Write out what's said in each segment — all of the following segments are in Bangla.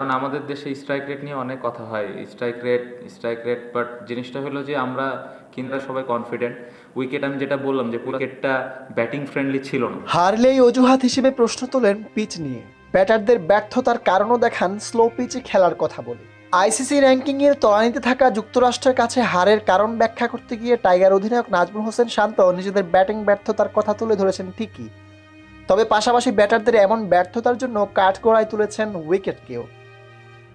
কারণ আমাদের দেশে স্ট্রাইক রেট নিয়ে অনেক কথা হয়। Strike rate strike rate but জিনিসটা হলো যে আমরা কিন্তু সবাই কনফিডেন্ট উইকেট আমি যেটা বললাম যে উইকেটটা ব্যাটিং ফ্রেন্ডলি ছিল না। হারলেই অজুহাত হিসেবে প্রশ্ন তোলেন পিচ নিয়ে। ব্যাটারদের ব্যর্থতার কারণও দেখান স্লো পিচে খেলার কথা বলে। আইসিসি র্যাঙ্কিংয়ের তলানিতে থাকা যুক্তরাষ্ট্রের কাছে হারের কারণ ব্যাখ্যা করতে গিয়ে টাইগার অধিনায়ক নাজমুল হোসেন শান্ত, নিজেদের ব্যাটিং ব্যর্থতার কথা তুলে ধরেছেন ঠিকই। তবে পাশাপাশি ব্যাটারদের এমন ব্যর্থতার জন্য কাঠ কাঠগড়ায় তুলেছেন উইকেটকেও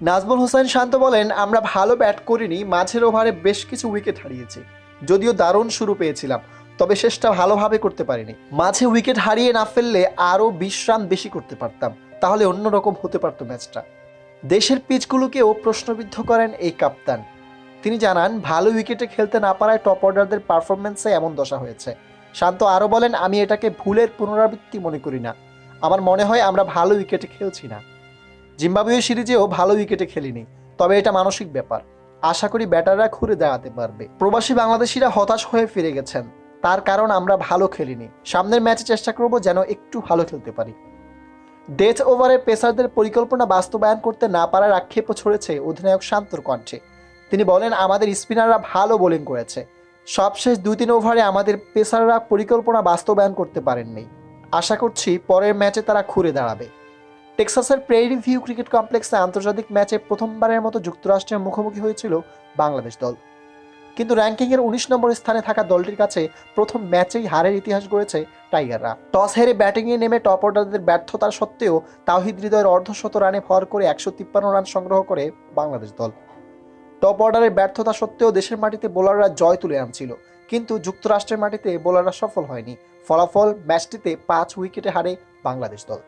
নাজমুল হোসেন শান্ত বলেন, আমরা ভালো ব্যাট করিনি, মাঝের ওভারে বেশ কিছু উইকেট হারিয়েছি। যদিও দারুণ শুরু পেয়েছিলাম, তবে শেষটা ভালোভাবে করতে পারিনি। মাঝে উইকেট হারিয়ে না ফেললে আরও বিশ রান বেশি করতে পারতাম, তাহলে অন্যরকম হতে পারতো ম্যাচটা। দেশের পিচগুলোকেও প্রশ্নবিদ্ধ করেন এই কাপ্তান। তিনি জানান, ভালো উইকেটে খেলতে না পারায় টপ অর্ডারদের পারফরমেন্সে এমন দশা হয়েছে। শান্ত আরও বলেন, আমি এটাকে ভুলের পুনরাবৃত্তি মনে করি না। আমার মনে হয় আমরা ভালো উইকেটে খেলছি না। জিম্বাবুয়ে সিরিজেও ভালো উইকেটে খেলিনি, তবে এটা মানসিক ব্যাপার। আশা করি ব্যাটাররা ঘুরে দাঁড়াতে পারবে। প্রবাসী বাংলাদেশিরা হতাশ হয়ে ফিরে গেছেন। তার কারণ আমরা ভালো খেলিনি। সামনের ম্যাচে চেষ্টা করব যেন একটু ভালো খেলতে পারি। ডেথ ওভারে পেসারদের পরিকল্পনা বাস্তবায়ন করতে না পারার আক্ষেপও ছড়েছে অধিনায়ক শান্তর কণ্ঠে। তিনি বলেন, আমাদের স্পিনাররা ভালো বোলিং করেছে। সবশেষ দুই তিন ওভারে আমাদের পেসাররা পরিকল্পনা বাস্তবায়ন করতে পারেননি। আশা করছি পরের ম্যাচে তারা ঘুরে দাঁড়াবে। টেক্সাসের প্রেরি ভিউ ক্রিকেট কমপ্লেক্সে আন্তর্জাতিক ম্যাচে প্রথমবারের মতো যুক্তরাষ্ট্রের মুখোমুখি হয়েছিল বাংলাদেশ দল। কিন্তু র্যাঙ্কিংয়ের উনিশ নম্বর স্থানে থাকা দলটির কাছে প্রথম ম্যাচেই হারের ইতিহাস গড়েছে টাইগাররা। টস হেরে ব্যাটিংয়ে নেমে টপ অর্ডারদের ব্যর্থতার সত্ত্বেও তাওহিদ হৃদয়ের অর্ধশত রানে ভর করে একশো তিপ্পান্ন রান সংগ্রহ করে বাংলাদেশ দল। টপ অর্ডারের ব্যর্থতা সত্ত্বেও দেশের মাটিতে বোলাররা জয় তুলে আনছিল, কিন্তু যুক্তরাষ্ট্রের মাটিতে বোলাররা সফল হয়নি। ফলাফল ম্যাচটিতে পাঁচ উইকেটে হারে বাংলাদেশ দল।